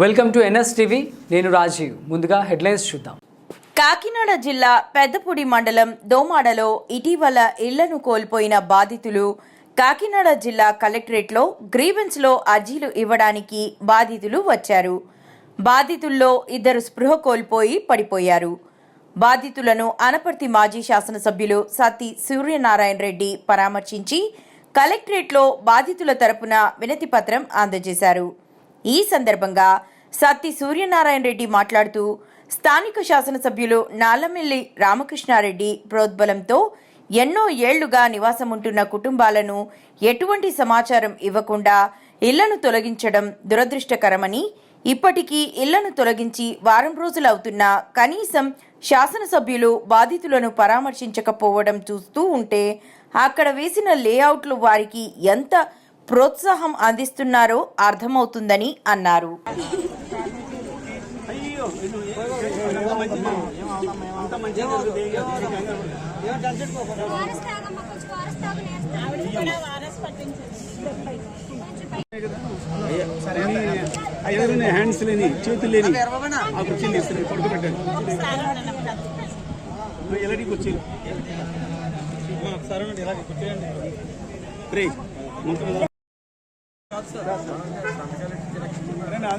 Welcome to NS TV. నేను రాజీవ్. ముందుగా headlines చూద్దాం. కాకినాడ జిల్లా పెద్దపూడి మండలం దోమాడలో ఇటీవల ఇళ్ళను కోల్పోయిన బాధితులు కాకినాడ జిల్లా కలెక్టరేట్లో గ్రీవెన్స్లో అర్జీలు ఇవ్వడానికి బాధితులు వచ్చారు. బాధితుల్లో ఇద్దరు స్పృహ కోల్పోయి పడిపోయారు. బాధితులను అనపర్తి మాజీ శాసనసభ్యులు సత్తి సూర్యనారాయణ రెడ్డి పరామర్శించి కలెక్టరేట్లో బాధితుల తరపున వినతిపత్రం అందజేశారు. ఈ సందర్భంగా సత్తి సూర్యనారాయణ రెడ్డి మాట్లాడుతూ స్థానిక శాసనసభ్యులు నాలమిల్లి రామకృష్ణారెడ్డి ప్రోద్బలంతో ఎన్నో ఏళ్ళుగా నివాసముంటున్న కుటుంబాలను ఎటువంటి సమాచారం ఇవ్వకుండా ఇళ్ళను తొలగించడం దురదృష్టకరమని ఇప్పటికీ ఇళ్ళను తొలగించి వారం రోజులవుతున్నా కనీసం శాసనసభ్యులు బాధితులను పరామర్శించకపోవడం చూస్తూ ఉంటే అక్కడ వేసిన లేఅవుట్లు వారికి ఎంత ప్రోత్సాహం అందిస్తున్నారో అర్థమవుతుందని అన్నారు. వారస్ హ్యాండ్స్ లేని చేతులు లేని ఆ కుర్చీలు తీస్తారు పడుకోబెట్టాను ఎలాంటి కుర్చీలు? ఒకసారి ఇలాగ కూర్చోండి రే No,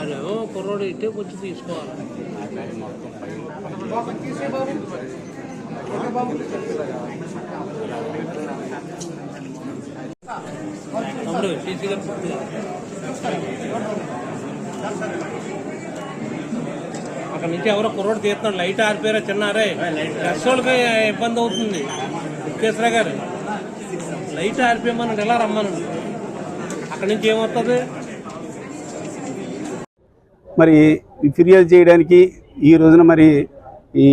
అదేమో కుర్రోడు ఇట్టే వచ్చి తీసుకోవాలి. తమ్ముడు గారు అక్కడ నుంచి ఎవరో కుర్రోడు తీస్తున్నాడు. లైట్ ఆరిపోయారా చిన్నారే? డ్రెస్ వాళ్ళకి ఇబ్బంది అవుతుంది. ముఖేశ్వర గారు లైట్ ఆరిపోయమన్నాడు. ఎలా రమ్మను అక్కడి నుంచి ఏమవుతుంది? మరి ఫిర్యాదు చేయడానికి ఈ రోజున మరి ఈ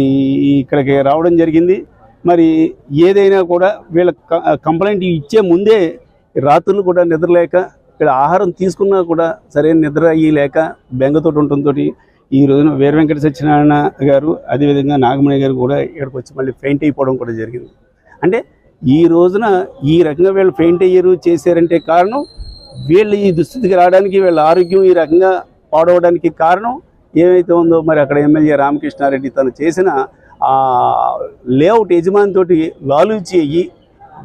ఇక్కడికి రావడం జరిగింది. మరి ఏదైనా కూడా వీళ్ళ క- కంప్లైంట్ ఇచ్చే ముందే రాత్రులు కూడా నిద్రలేక ఇక్కడ ఆహారం తీసుకున్నా కూడా సరైన నిద్ర అయ్యి లేక బెంగతో ఉండటంతో ఈ రోజున వీర వెంకట సత్యనారాయణ గారు అదేవిధంగా నాగమణి గారు కూడా ఇక్కడికి వచ్చి మళ్ళీ ఫెయింట్ అయిపోవడం కూడా జరిగింది. అంటే ఈ రోజున ఈ రకంగా వీళ్ళు ఫెయింట్ అయ్యారు చేశారంటే కారణం వీళ్ళు ఈ దుస్థితికి రావడానికి వీళ్ళ ఆరోగ్యం ఈ రకంగా పాడవడానికి కారణం ఏమైతే ఉందో మరి అక్కడ ఎమ్మెల్యే రామకృష్ణారెడ్డి తను చేసిన ఆ లేఅవుట్ యజమానితోటి లాలూచి అయ్యి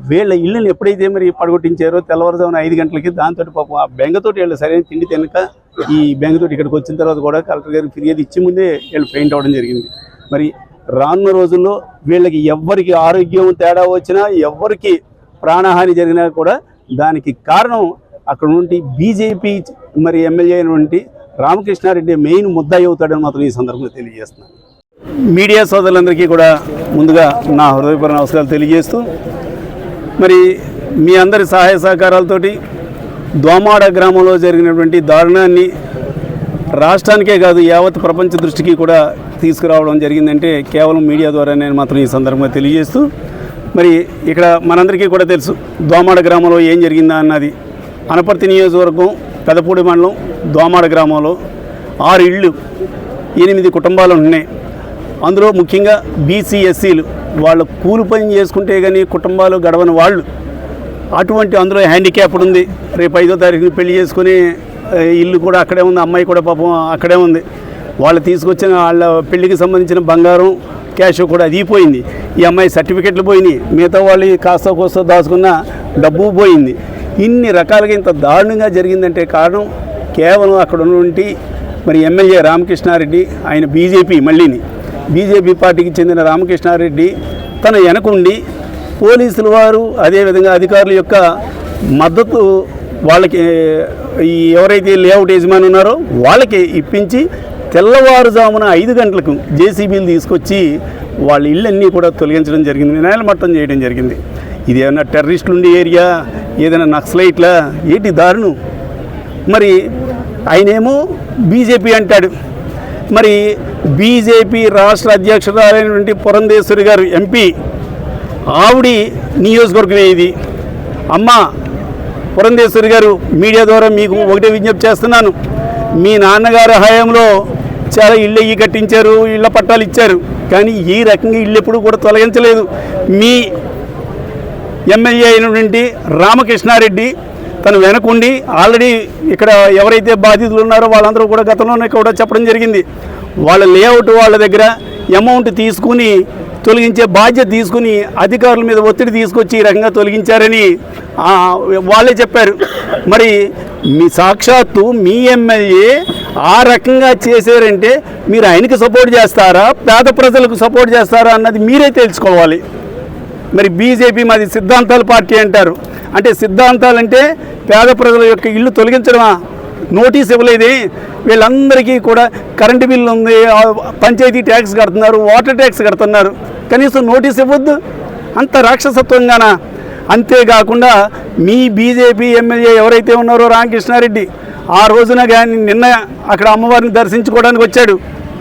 వీళ్ళ ఇళ్ళని ఎప్పుడైతే మరి పడగొట్టించారో తెల్లవారుజామున ఐదు గంటలకి దాంతో పాపం ఆ బెంగతోటి వీళ్ళు సరైన తిండి తినక ఈ బెంగతోటి ఇక్కడికి వచ్చిన తర్వాత కూడా కలెక్టర్ గారికి ఫిర్యాదు ఇచ్చే ముందే వీళ్ళు పెయింట్ అవ్వడం జరిగింది. మరి రానున్న రోజుల్లో వీళ్ళకి ఎవ్వరికి ఆరోగ్యం తేడా వచ్చినా ఎవ్వరికి ప్రాణహాని జరిగినా కూడా దానికి కారణం అక్కడ నుండి బీజేపీ మరి ఎమ్మెల్యే అయినటువంటి రామకృష్ణారెడ్డి మెయిన్ ముద్దాయి అవుతాడని మాత్రం ఈ సందర్భంగా తెలియజేస్తున్నాను. మీడియా సోదరులందరికీ కూడా ముందుగా నా హృదయపూర్వ నమస్కారాలు తెలియజేస్తూ మరి మీ అందరి సహాయ సహకారాలతోటి దోమాడ గ్రామంలో జరిగినటువంటి దారుణాన్ని రాష్ట్రానికే కాదు యావత్ ప్రపంచ దృష్టికి కూడా తీసుకురావడం జరిగిందంటే కేవలం మీడియా ద్వారా నేను మాత్రం ఈ సందర్భంగా తెలియజేస్తూ మరి ఇక్కడ మనందరికీ కూడా తెలుసు దోమాడ గ్రామంలో ఏం జరిగిందా అన్నది. అనపర్తి నియోజకవర్గం పెదపూడి మండలం దోమాడ గ్రామంలో ఆరు ఇళ్ళు ఎనిమిది కుటుంబాలు ఉన్నాయి. అందులో ముఖ్యంగా బీసీఎస్సీలు వాళ్ళ వాళ్ళు కూలి పని చేసుకుంటే కానీ కుటుంబాలు గడవని వాళ్ళు అటువంటి అందులో హ్యాండిక్యాప్డ్ ఉంది. రేపు ఐదో తారీఖున పెళ్ళి చేసుకుని ఇల్లు కూడా అక్కడే ఉంది అమ్మాయి కూడా పాపం అక్కడే ఉంది. వాళ్ళు తీసుకొచ్చిన వాళ్ళ పెళ్ళికి సంబంధించిన బంగారం క్యాష్ కూడా అది పోయింది. ఈ అమ్మాయి సర్టిఫికెట్లు పోయినాయి. మిగతా వాళ్ళు కాస్త కోస్త దాచుకున్న డబ్బు పోయింది. ఇన్ని రకాలుగా ఇంత దారుణంగా జరిగిందంటే కారణం కేవలం అక్కడ ఉన్నటువంటి మరి ఎమ్మెల్యే రామకృష్ణారెడ్డి ఆయన బీజేపీ మళ్ళీని. బీజేపీ పార్టీకి చెందిన రామకృష్ణారెడ్డి తన వెనకుండి పోలీసుల వారు అదేవిధంగా అధికారుల యొక్క మద్దతు వాళ్ళకి ఈ ఎవరైతే లేఅవుట్ యజమాని ఉన్నారో వాళ్ళకి ఇప్పించి తెల్లవారుజామున ఐదు గంటలకు జేసీబీలు తీసుకొచ్చి వాళ్ళ ఇళ్ళన్నీ కూడా తొలగించడం జరిగింది నేలమట్టం చేయడం జరిగింది. ఇది ఏమన్నా టెర్రరిస్టులు ఉండే ఏరియా? ఏదైనా నక్సలైట్లా ఏంటి దారుణం? మరి ఆయనేమో బీజేపీ అంటాడు. మరి బీజేపీ రాష్ట్ర అధ్యక్షురాలైనటువంటి పురంధేశ్వరి గారు ఎంపీ ఆవిడి నియోజకవర్గమే ఇది. అమ్మ పురంధేశ్వరి గారు మీడియా ద్వారా మీకు ఒకటే విజ్ఞప్తి చేస్తున్నాను. మీ నాన్నగారి హయాంలో చాలా ఇళ్ళు ఇవి కట్టించారు ఇళ్ళ పట్టాలు ఇచ్చారు. కానీ ఈ రకంగా ఇల్లు ఎప్పుడు కూడా తొలగించలేదు. మీ ఎమ్మెల్యే అయినటువంటి రామకృష్ణారెడ్డి తను వెనకుండి ఆల్రెడీ ఇక్కడ ఎవరైతే బాధితులు ఉన్నారో వాళ్ళందరూ కూడా గతంలోనే కూడా చెప్పడం జరిగింది. వాళ్ళ లేఅవుట్ వాళ్ళ దగ్గర అమౌంట్ తీసుకుని తొలగించే బాధ్యత తీసుకుని అధికారుల మీద ఒత్తిడి తీసుకొచ్చి ఈ రకంగా తొలగించారని వాళ్ళే చెప్పారు. మరి మీ సాక్షాత్తు మీ ఎమ్మెల్యే ఆ రకంగా చేశారంటే మీరు ఆయనకి సపోర్ట్ చేస్తారా? పేద ప్రజలకు సపోర్ట్ చేస్తారా? అన్నది మీరే తెలుసుకోవాలి. మరి బీజేపీ మాది సిద్ధాంతాల పార్టీ అంటారు. అంటే సిద్ధాంతాలంటే పేద ప్రజల యొక్క ఇల్లు తొలగించడమా? నోటీస్ ఇవ్వలేదు. వీళ్ళందరికీ కూడా కరెంటు బిల్లు ఉంది పంచాయతీ ట్యాక్స్ కడుతున్నారు వాటర్ ట్యాక్స్ కడుతున్నారు. కనీసం నోటీస్ ఇవ్వద్దు. అంత రాక్షసత్వంగాన? అంతేకాకుండా మీ బీజేపీ ఎమ్మెల్యే ఎవరైతే ఉన్నారో రామకృష్ణారెడ్డి ఆ రోజున కానీ నిన్న అక్కడ అమ్మవారిని దర్శించుకోవడానికి వచ్చాడు.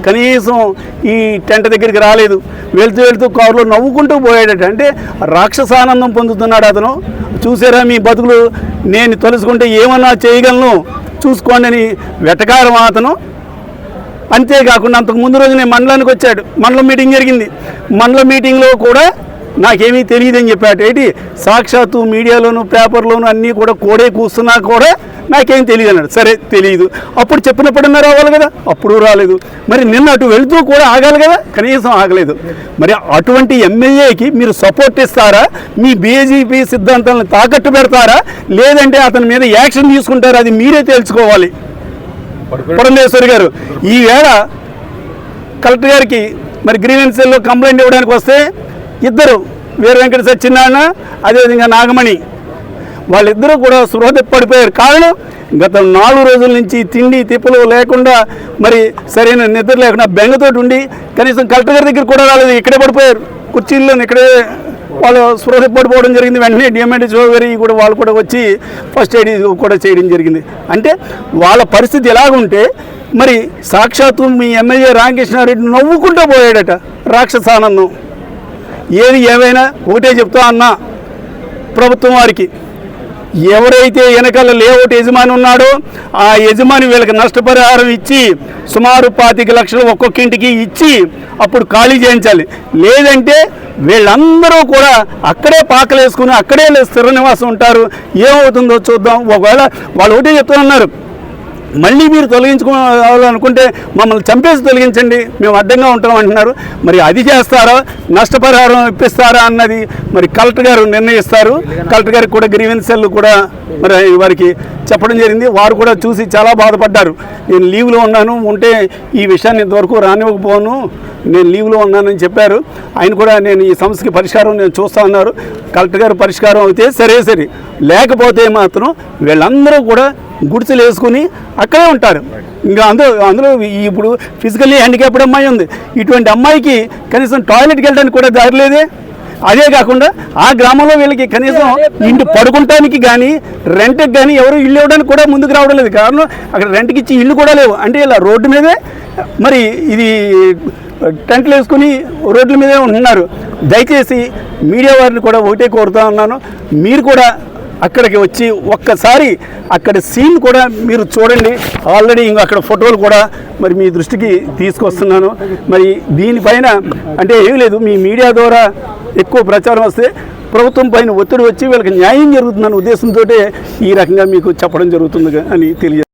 కనీసం ఈ టెంట్ దగ్గరికి రాలేదు. వెళ్తూ వెళ్తూ కారులో నవ్వుకుంటూ పోయాడట. అంటే రాక్షసానందం పొందుతున్నాడు అతను. చూసారా మీ బతుకులు? నేను తలుసుకుంటే ఏమన్నా చేయగలను? చూసుకోండి అని వెటకారం అతను. అంతేకాకుండా అంతకు ముందు రోజు నేను మండలానికి వచ్చాడు. మండలం మీటింగ్ జరిగింది. మండలం మీటింగ్లో కూడా నాకేమీ తెలియదని చెప్పాడు. ఏంటి? సాక్షాత్తు మీడియాలోను పేపర్లోను అన్నీ కూడా కోడే కూస్తున్నా కూడా నాకేం తెలియదు అన్నాడు. సరే తెలియదు అప్పుడు చెప్పినప్పుడన్నా రావాలి కదా? అప్పుడు రాలేదు. మరి నిన్న అటు వెళుతూ కూడా ఆగాలి కదా? కనీసం ఆగలేదు. మరి అటువంటి ఎమ్మెల్యేకి మీరు సపోర్ట్ ఇస్తారా? మీ బీజేపీ సిద్ధాంతాలను తాకట్టు పెడతారా? లేదంటే అతని మీద యాక్షన్ తీసుకుంటారా? అది మీరే తెలుసుకోవాలి. పురంధేశ్వరి గారు ఈవేళ కలెక్టర్ గారికి మరి గ్రీవెన్సీల్లో కంప్లైంట్ ఇవ్వడానికి వస్తే ఇద్దరు వీర వెంకట సత్యనారాయణ అదేవిధంగా నాగమణి. వాళ్ళిద్దరూ కూడా స్పృహ పడిపోయారు. కారణం గత నాలుగు రోజుల నుంచి తిండి తిప్పలు లేకుండా మరి సరైన నిద్ర లేకుండా బెంగతోటి ఉండి కనీసం కలెక్టర్ గారి దగ్గర కూడా రాలేదు. ఇక్కడే పడిపోయారు. కుర్చీల్లో ఇక్కడే వాళ్ళు స్పృహ పడిపోవడం జరిగింది. వెంటనే డిఎంఎడ్ చౌదరి కూడా వాళ్ళు కూడా వచ్చి ఫస్ట్ ఎయిడ్ కూడా చేయడం జరిగింది. అంటే వాళ్ళ పరిస్థితి ఎలాగుంటే మరి సాక్షాత్తు మీ ఎమ్మెల్యే రామకృష్ణారెడ్డి నవ్వుకుంటూ పోయాడట. రాక్షసానందం. ఏది ఏమైనా ఒకటే చెప్తా అన్నా ప్రభుత్వం వారికి. ఎవరైతే వెనకాల లేఅవుట్ యజమాని ఉన్నాడో ఆ యజమాని వీళ్ళకి నష్టపరిహారం ఇచ్చి సుమారు పాతిక లక్షలు ఒక్కొక్క ఇంటికి ఇచ్చి అప్పుడు ఖాళీ చేయించాలి. లేదంటే వీళ్ళందరూ కూడా అక్కడే పాకలేసుకుని అక్కడే స్థిర నివాసం ఉంటారు. ఏమవుతుందో చూద్దాం. ఒకవేళ వాళ్ళు ఒకటే చెప్తున్నారు మళ్ళీ మీరు తొలగించుకోవాలనుకుంటే మమ్మల్ని చంపేసి తొలగించండి. మేము అడ్డంగా ఉంటాం అంటున్నారు. మరి అది చేస్తారా? నష్టపరిహారం ఇప్పిస్తారా అన్నది మరి కలెక్టర్ గారు నిర్ణయిస్తారు. కలెక్టర్ గారికి కూడా గ్రీవెన్సెల్ కూడా మరి వారికి చెప్పడం జరిగింది. వారు కూడా చూసి చాలా బాధపడ్డారు. నేను లీవ్లో ఉన్నాను. ఉంటే ఈ విషయాన్ని ఇంతవరకు రానివ్వకపోను. నేను లీవ్లో ఉన్నానని చెప్పారు. ఆయన కూడా నేను ఈ సమస్యకి పరిష్కారం నేను చూస్తా అన్నారు. కలెక్టర్ గారు పరిష్కారం అయితే సరే సరే. లేకపోతే మాత్రం వీళ్ళందరూ కూడా గుడిసెలు వేసుకుని అక్కడే ఉంటారు. ఇంకా అందులో అందులో ఇప్పుడు ఫిజికల్లీ హ్యాండిక్యాప్డ్ అమ్మాయి ఉంది. ఇటువంటి అమ్మాయికి కనీసం టాయిలెట్కి వెళ్ళడానికి కూడా దారి లేదే. అదే కాకుండా ఆ గ్రామంలో వీళ్ళకి కనీసం ఇంటి పడుకుంటానికి కానీ రెంట్కి కానీ ఎవరు ఇల్లు ఇవ్వడానికి కూడా ముందుకు రావడం లేదు. కారణం అక్కడ రెంట్కి ఇచ్చి ఇల్లు కూడా లేవు. అంటే ఇలా రోడ్డు మీదే మరి ఇది టెంట్లు వేసుకుని రోడ్ల మీదే ఉంటున్నారు. దయచేసి మీడియా వారిని కూడా ఒకటే కోరుతా ఉన్నాను. మీరు కూడా అక్కడికి వచ్చి ఒక్కసారి అక్కడ సీన్ కూడా మీరు చూడండి. ఆల్రెడీ ఇంకా అక్కడ ఫోటోలు కూడా మరి మీ దృష్టికి తీసుకొస్తున్నాను. మరి దీనిపైన అంటే ఏం లేదు. మీ మీడియా ద్వారా ఎక్కువ ప్రచారం వస్తే ప్రభుత్వం పైన ఒత్తిడి వచ్చి వీళ్ళకి న్యాయం జరుగుతుందన్న ఉద్దేశంతో ఈ రకంగా మీకు చెప్పడం జరుగుతుంది అని తెలియ